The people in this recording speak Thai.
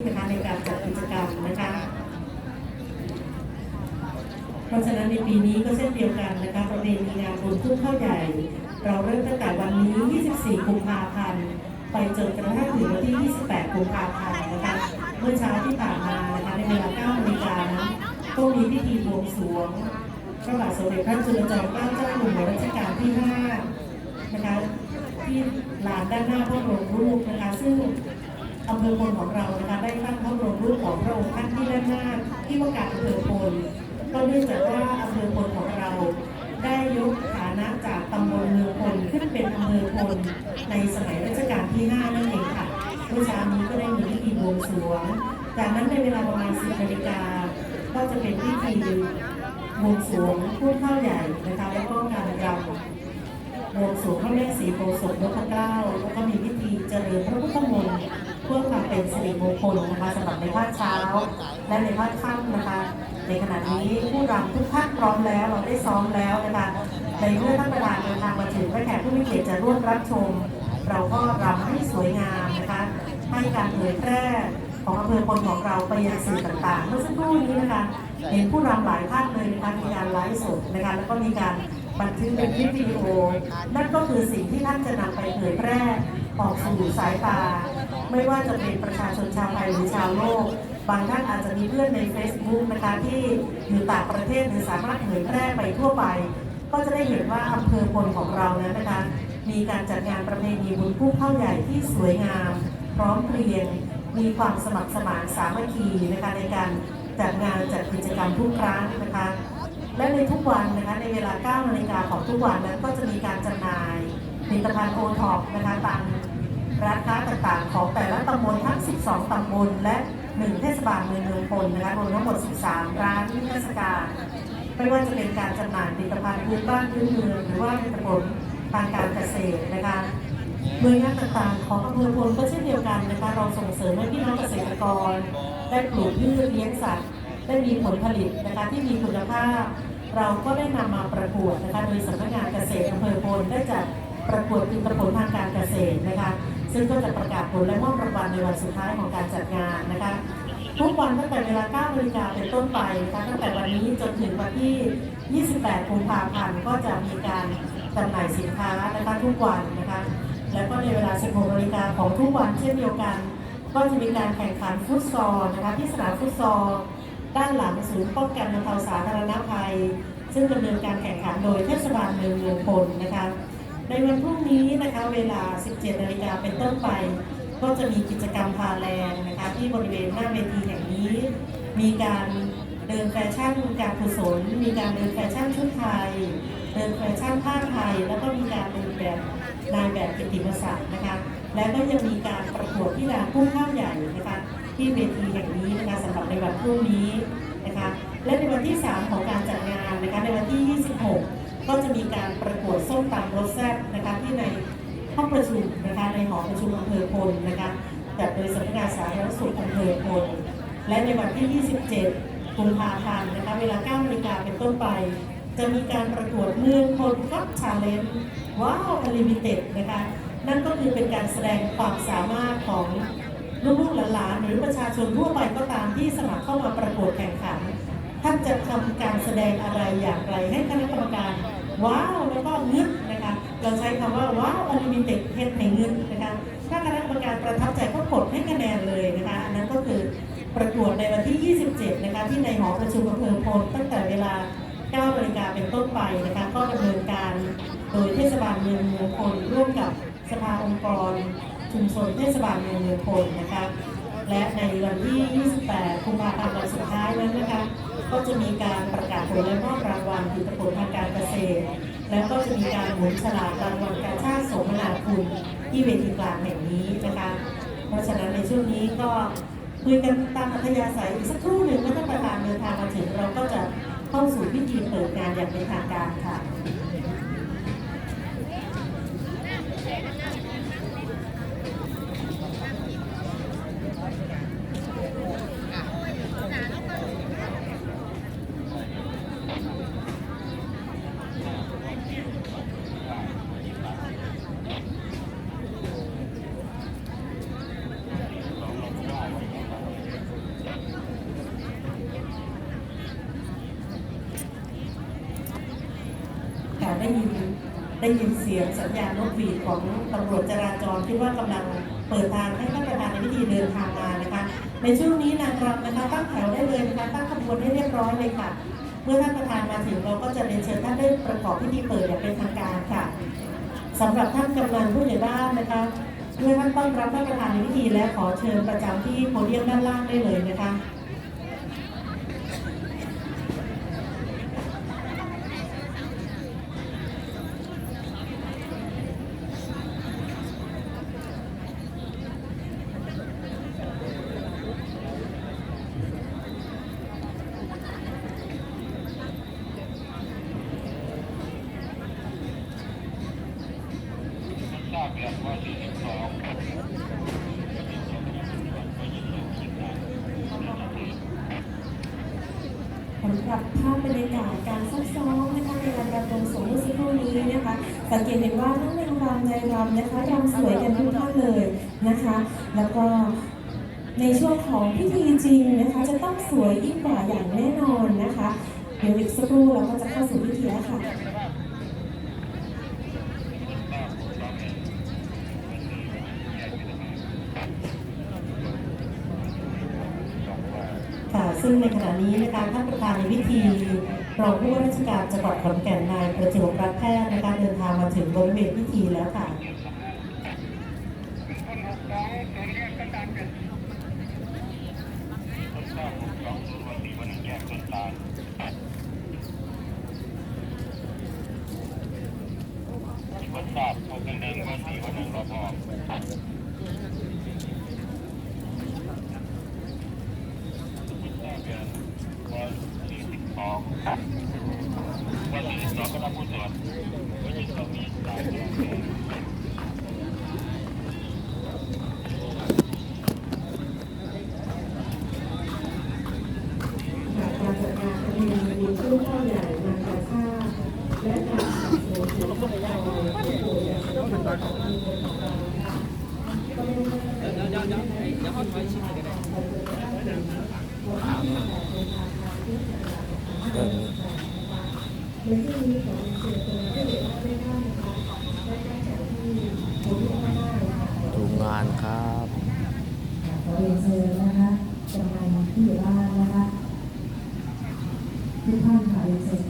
นะคะในการจัดกิจกรรมนะคะ เพราะฉะนั้นในปีนี้ก็เช่นเดียวกันนะคะประเพณีงานบุญทุ่งข้าวใหญ่ เราเริ่มตั้งแต่วันนี้ 24 กุมภาพันธ์ ไปจนกระทั่งถึงวันที่ 28 กุมภาพันธ์นะคะ เมื่อเช้าที่ผ่านมานะคะในเวลา 9 นาฬิกานั้นก็มีพิธีบวงสรวงพระบาทสมเด็จพระจุลจอมเกล้าเจ้าอยู่หัวรัชกาลที่ 5 นะคะ ที่ลานด้านหน้าพระบรมรูปนะคะซึ่ง อำเภอพลของเรานะคะได้ตั้งพระบรมรูปของพระองค์ท่านที่ด้านหน้าที่ว่าการอำเภอพลก็เนื่องจากว่าอำเภอพลของเรา ได้ยกฐานะจากตำบลเมืองพลขึ้นเป็นอำเภอพลในสมัยรัชกาลที่ 5 นั่นเองค่ะเมื่อเช้านี้ก็ได้มีพิธีบวงสรวง จากนั้นในเวลาประมาณ 10นาฬิกาก็จะเป็นพิธีบวงสรวงผู้เข้าใหญ่นะคะแล้วก็การรำบวงสรวงพระแม่ศรีโพธิ์ศพนพเกล้าแล้วก็มีพิธีเจริญพระพุทธมนต์ เป็นสิริมงคลนะคะสำหรับในภาคเช้า และในภาคค่ำนะคะ ในขณะนี้ผู้รำทุกท่านพร้อมแล้วเราได้ซ้อมแล้วนะคะในเมื่อท่านประธานเดินทางมาถึงและแขกผู้มีเกียรติจะร่วมรับชม เราก็รำให้สวยงามนะคะให้การเผยแพร่ของอำเภอพลของเราไปยังสื่อต่างๆ เมื่อสักครู่นี้นะคะเห็นผู้รำหลายท่านเลยนะคะมีการไลฟ์สดนะคะแล้วก็มีการบันทึกเป็นคลิปวิดีโอ นั่นก็คือสิ่งที่ท่านจะนำไปเผยแพร่ ออกสู่สายตา ไม่ว่าจะเป็นประชาชนชาวไทยหรือชาวโลก บางท่านอาจจะมีเพื่อนใน Facebook นะคะที่อยู่ต่างประเทศหรือสามารถเผยแพร่ไปทั่วไป ก็จะได้เห็นว่าอำเภอพลของเรานั้นนะคะมีการจัดงานประเพณีบุญผู้เข้าใหญ่ที่สวยงาม พร้อมเพรียง มีความสมัครสมานสามัคคีนะคะในการจัดงานจัดกิจกรรมทุกครั้งนะคะและในทุกวันนะคะในเวลา9นาฬิกาของทุกวันนั้นก็จะมีการจำหน่าย ลิตภัณฑ์โอท็อปนะคะตามร้านค้าต่างๆ ของแต่ละตำบลทั้ง 12 ตำบล และ 1 เทศบาลเมืองเมืองพลนะคะรวมทั้งหมด 13 ร้านนิทรรศการไม่ว่าจะเป็นการจำหน่ายผลิตภัณฑ์พื้นบ้านพื้นเมืองหรือว่าผลิตผลทางการเกษตรนะคะหน่วยงานต่างๆ ของอำเภอพลก็เช่นเดียวกันนะคะเราส่งเสริมให้พี่น้องเกษตรกร ได้ปลูกพืชเลี้ยงสัตว์ได้มีผลผลิตนะคะที่มีคุณภาพ เราก็ได้นำมาประกวดนะคะโดยสำนักงานเกษตรอำเภอพลได้จัด ประกวดผลิตผลทางการเกษตรนะคะ ซึ่งก็จะประกาศผลและมอบรางวัลในวันสุดท้ายของการจัดงานนะคะทุกวันตั้งแต่เวลา9นาฬิกาเป็นต้นไปนะคะตั้งแต่วันนี้จนถึงวันที่ 28 กุมภาพันธ์ก็จะมีการจำหน่ายสินค้านะคะทุกวันนะคะ แล้วก็ในเวลา 16นาฬิกาของทุกวันเช่นเดียวกัน ก็จะมีการแข่งขันฟุตซอลนะคะที่สนามฟุตซอลด้านหลังศูนย์ป้องกันบรรเทาสาธารณภัย ซึ่งดำเนินการแข่งขันโดยเทศบาลเมืองเมืองพลนะคะ ในวันพรุ่งนี้นะคะเวลา 17 นาฬิกาเป็นต้นไป ก็จะมีกิจกรรมพาแรงนะคะที่บริเวณหน้าเวทีแห่งนี้ มีการเดินแฟชั่นการกุศล มีการเดินแฟชั่นชุดไทย เดินแฟชั่นผ้าไทย แล้วก็มีการเดินแบบนายแบบกิตติมศักดิ์นะคะ และก็ยังมีการประกวดที่ลานพุ่งข้าวใหญ่นะคะที่เวทีแห่งนี้นะคะสำหรับในวันพรุ่งนี้นะคะ และในวันที่ 3 ของการจัดงานนะคะในวันที่ 26 ก็จะมีการประกวดส้มตำรสแซ่บนะคะที่ในห้องประชุมนะคะในหอประชุมอำเภอพลนะคะจัดโดยสำนักงานสาธารณสุขอำเภอพลและในวันที่ 27 กุมภาพันธ์นะคะเวลา9นาฬิกาเป็นต้นไป จะมีการประกวดเมืองพลกับชาเลนจ์ว้าวอลิมิเต็ดนะคะนั่นก็คือเป็นการแสดงความสามารถของลูกๆหลานๆหรือประชาชนทั่วไปก็ตามที่สมัครเข้ามาประกวดแข่งขันท่านจะทำการแสดงอะไรอย่างไรให้คณะกรรมการ ว้าว แล้วก็งึดนะคะ เราใช้คำว่าว้าวอลิมิเต็ดเฮ็ดในงึดนะคะ ถ้าคณะกรรมการประทับใจก็กดให้คะแนนเลยนะคะ อันนั้นก็คือประกวดในวันที่ 27 นะคะ ที่ในหอประชุมอำเภอพลตั้งแต่เวลา9นาฬิกาเป็นต้นไปนะคะ ก็ดำเนินการโดยเทศบาลเมืองเมืองพลร่วมกับสภาองค์กรชุมชนเทศบาลเมืองเมืองพลนะคะ และในวันที่ 28 กุมภาพันธ์วันสุดท้ายนั้นนะคะ ก็จะมีการประกาศผลและมอบรางวัลผลิตผลทางการเกษตร และก็จะมีการหมุนฉลากรางวัลการชาติสมนาคุณที่เวทีกลางแห่งนี้นะคะ เพราะฉะนั้นในช่วงนี้ก็คุยกันตามอัธยาศัยอีกสักครู่หนึ่งเมื่อท่านประธานเดินทางมาถึงเราก็จะเข้าสู่พิธีเปิดงานอย่างเป็นทางการค่ะ ค ได้ยินได้ยินเสียงสัญญาณนกหวีดของตำรวจจราจรที่ว่ากำลังเปิดทางให้ท่านประธานในพิธีเดินทางมานะคะ ในช่วงนี้นางรำนะคะตั้งแถวได้เลยนะคะตั้งขบวนให้เรียบร้อยเลยค่ะ เมื่อท่านประธานมาถึงเราก็จะเรียนเชิญท่านได้ประกอบพิธีเปิดอย่างเป็นทางการค่ะสำหรับท่านกำนันผู้ใหญ่บ้านนะคะเมื่อท่านต้อนรับท่านประธานในพิธีและขอเชิญประจำที่โพเดียมด้านล่างได้เลยนะคะ ทราบแล้วว่าที่สิบสอง สำหรับภาพบรรยากาศการซักซ้อมนะคะในการรำวงสงเมื่อสักครู่นี้นะคะ สังเกตเห็นว่าทั้งนางรำในรำนะคะรำสวยกันทุกท่านเลยนะคะ แล้วก็ในช่วงของพิธีจริงนะคะจะต้องสวยยิ่งกว่าอย่างแน่นอนนะคะ เดี๋ยวอีกสักครู่เราก็จะเข้าสู่พิธีแล้วค่ะ ซึ่งในขณะนี้นะคะท่านประธานในพิธีรองผู้ว่าราชการจังหวัดขอนแก่นนายประจวบรักแพทย์นะคะเดินทางมาถึงบริเวณพิธีแล้วค่ะคนทราบผมสองวันที่วันแยกต้นตาลคนทราบพวกกันเดินวันที่วันหนึ่งรอพอวันที่สิบสองวันที่สิบสองก็รับผู้ตรวจวันที่สิบสองมีสามตัว จากการจัดงานประ เพณีบุญคู่ข้าใหญ่งานาชาติและการสนับสนุนผู้ปกครองผู้ป่วยอย่างเป็นทางการของเราค่ะก็ได้เริ่มตั้งแต่วันที่28กุมภาพันธ์ไปจนกระทั่งถึงวันที่28กุมภาพันธ์ที่จังหญ่ในที่นี้ขอเชิญตัวผู้ใหญ่บ้านได้นะคะแล้วที่ผมเรียกว่าหน้าเลยค่ะดูงานครับเรียนเชิญนะคะกำนันผู้ใหญ่บ้านนะคะ ทุกท่าน